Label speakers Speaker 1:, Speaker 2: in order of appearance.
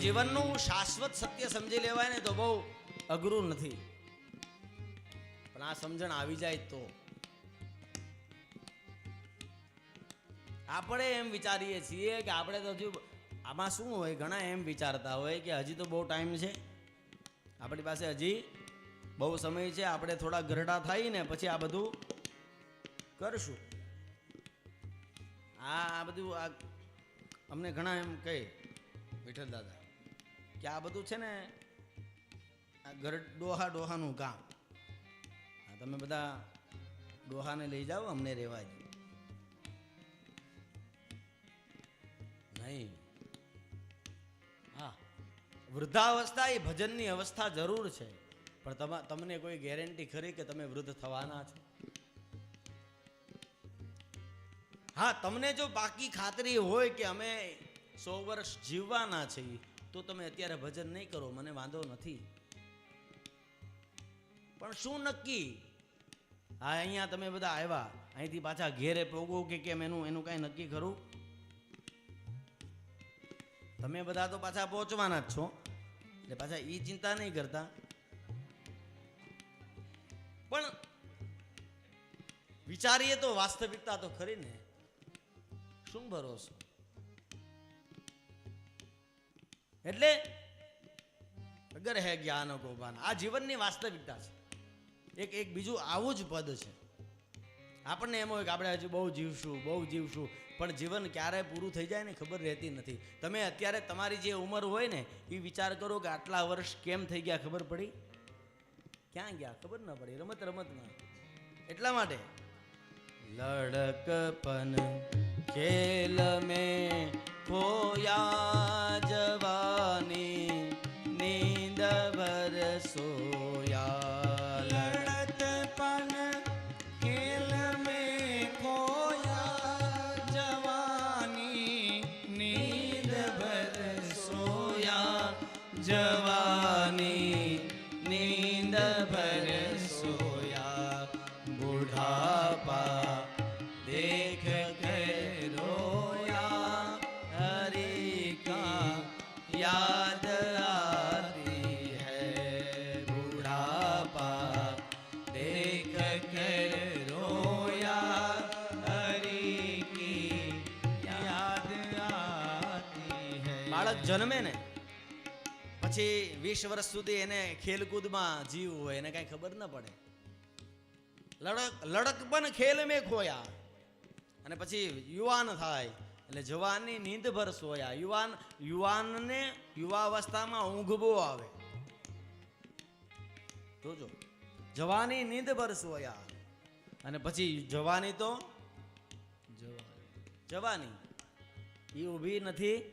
Speaker 1: જીવનનું શાશ્વત સત્ય સમજી લેવાય ને તો બહુ અઘરું નથી. પણ આ સમજણ આવી જાય તો. આપણે એમ વિચારીએ છીએ કે આપણે તો હજુ આમાં શું હોય? ઘણા એમ વિચારતા હોય કે હજી તો બહુ ટાઈમ છે. આપણી પાસે હજી બહુ સમય છે. આપણે થોડા ગરડા થઈને પછી આ બધું કરશું. આ બધું આ અમને ઘણા એમ કહે, વિઠ્ઠલ દાદા, કે આ બધું છે ને, આ ઘર ડોહા ડોહાનું આ તમે બધા ડોહાને લઈ જાઓ, અમને રહેવા દો. નહીં. હા. વૃદ્ધાવસ્થા એ ભજનની અવસ્થા જરૂર છે. પણ તમા, તમને કોઈ ગેરંટી ખરી કે તમે વૃદ્ધ થવાના છો? હા, તમને જો બાકી ખાતરી હોય કે અમે સો વર્ષ જીવવાના છીએ, તો તમે અત્યારે ભજન નહીં કરો, મને વાંધો નથી. પણ શું નક્કી? હા, અહીંયા તમે બધા આવ્યા. અહીંથી પાછા ઘેરે પોગો કે કેમ, એનું એનું કાંઈ નક્કી કરું તમે બધા તો પાછા પહોંચવાના જ છો. એટલે પાછા એ ચિંતા નહીં કરતા. પણ વિચારીએ તો વાસ્તવિકતા તો ખરી ને. શું ભરોસો? એટલે અગર હે જ્ઞાન ગોબાન, આ જીવનની વાસ્તવિકતા છે. એક એક બીજું આવું જ પદ છે. આપણને એમ હોય કે આપણે હજી બહુ જીવશું બહુ જીવશું, પણ જીવન ક્યારે પૂરું થઈ જાય ને ખબર રહેતી નથી. તમે અત્યારે તમારી જે ઉંમર હોય ને એ વિચાર કરો કે આટલા વર્ષ કેમ થઈ ગયા ખબર પડી? ક્યાં ગયા? ખબર ન પડી. રમત રમતમાં. એટલા માટે. લડકપન. ખેલ
Speaker 2: મેં ખોયા જવાની નીંદ ભર સોયા લડત
Speaker 1: પન ખેલ મેં ખોયા જવાની નીંદ ભર સોયા જવાની નીંદ ભર याद आती है बुढ़ापा देख कर रोया हरि की
Speaker 2: याद आती है
Speaker 1: બાળક જન્મે ને પછી વીસ વર્ષ સુધી એને ખેલકૂદમાં જીવવું હોય એને કાંઈ ખબર ન પડે લડક લડક પણ ખેલ મેં ખોયા અને પછી યુવાન થાય એટલે જવાનની નીંદ ભર સોયા યુવાન, યુવાનને યુવાવસ્થામાં ઊંઘ બહુ આવે. જોજો. જવાની નીંદ ભર સોયા અને પછી જવાની તો? જવાની. એ ઊભી નથી.